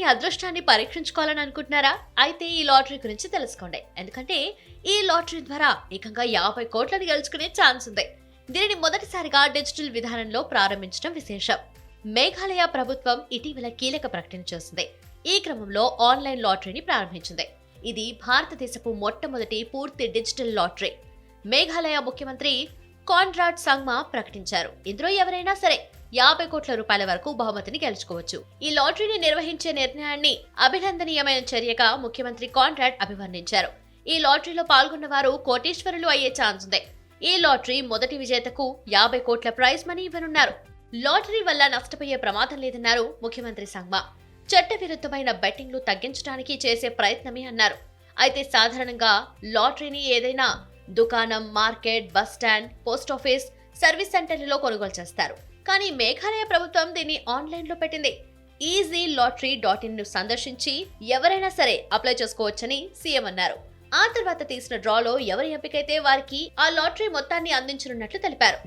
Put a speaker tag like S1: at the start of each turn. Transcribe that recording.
S1: మీ అదృష్టాన్ని పరీక్షించుకోవాలని అనుకుంటున్నారా? అయితే ఈ లాటరీ గురించి తెలుసుకోండి. ఎందుకంటే ఈ లాటరీ ద్వారా ఏకంగా యాభై కోట్లను గెలుచుకునే ఛాన్స్ ఉంది. దీనిని మొదటిసారిగా డిజిటల్ విధానంలో ప్రారంభించడం విశేషం. మేఘాలయ ప్రభుత్వం ఇటీవల కీలక ప్రకటన చేసింది. ఈ క్రమంలో ఆన్లైన్ లాటరీని ప్రారంభించింది. ఇది భారతదేశపు మొట్టమొదటి పూర్తి డిజిటల్ లాటరీ. మేఘాలయ ముఖ్యమంత్రి కాన్రాడ్ సంగ్మా ప్రకటించారు. ఇందులో ఎవరైనా సరే యాభై కోట్ల రూపాయల వరకు బహుమతిని గెలుచుకోవచ్చు. ఈ లాటరీని నిర్వహించే నిర్ణయాన్ని అభినందనీయమైన చర్యగా ముఖ్యమంత్రి కాన్రాడ్ అభివర్ణించారు. ఈ లాటరీలో పాల్గొన్న వారు కోటీశ్వరులు అయ్యే ఛాన్స్ ఉంది. ఈ లాటరీ మొదటి విజేతకు యాభై కోట్ల ప్రైజ్ మనీ ఇవ్వనున్నారు. లాటరీ వల్ల నష్టపోయే ప్రమాదం లేదన్నారు ముఖ్యమంత్రి సంగ్మా. చట్టవిరుద్ధమైన బెట్టింగ్లు తగ్గించడానికి చేసే ప్రయత్నమే అన్నారు. అయితే సాధారణంగా లాటరీని ఏదైనా దుకాణం market bus stand post office service సెంటర్లలో కొనుగోలు చేస్తారు. కానీ మేఘాలయ ప్రభుత్వం దీన్ని ఆన్లైన్లో పెట్టింది. ఈజీ లాటరీ డాట్ ఇన్ను సందర్శించి ఎవరైనా సరే అప్లై చేసుకోవచ్చని సీఎం అన్నారు. ఆ తర్వాత తీసిన డ్రాలో ఎవరి ఎంపికైతే వారికి ఆ లాటరీ మొత్తాన్ని అందించనున్నట్లు తెలిపారు.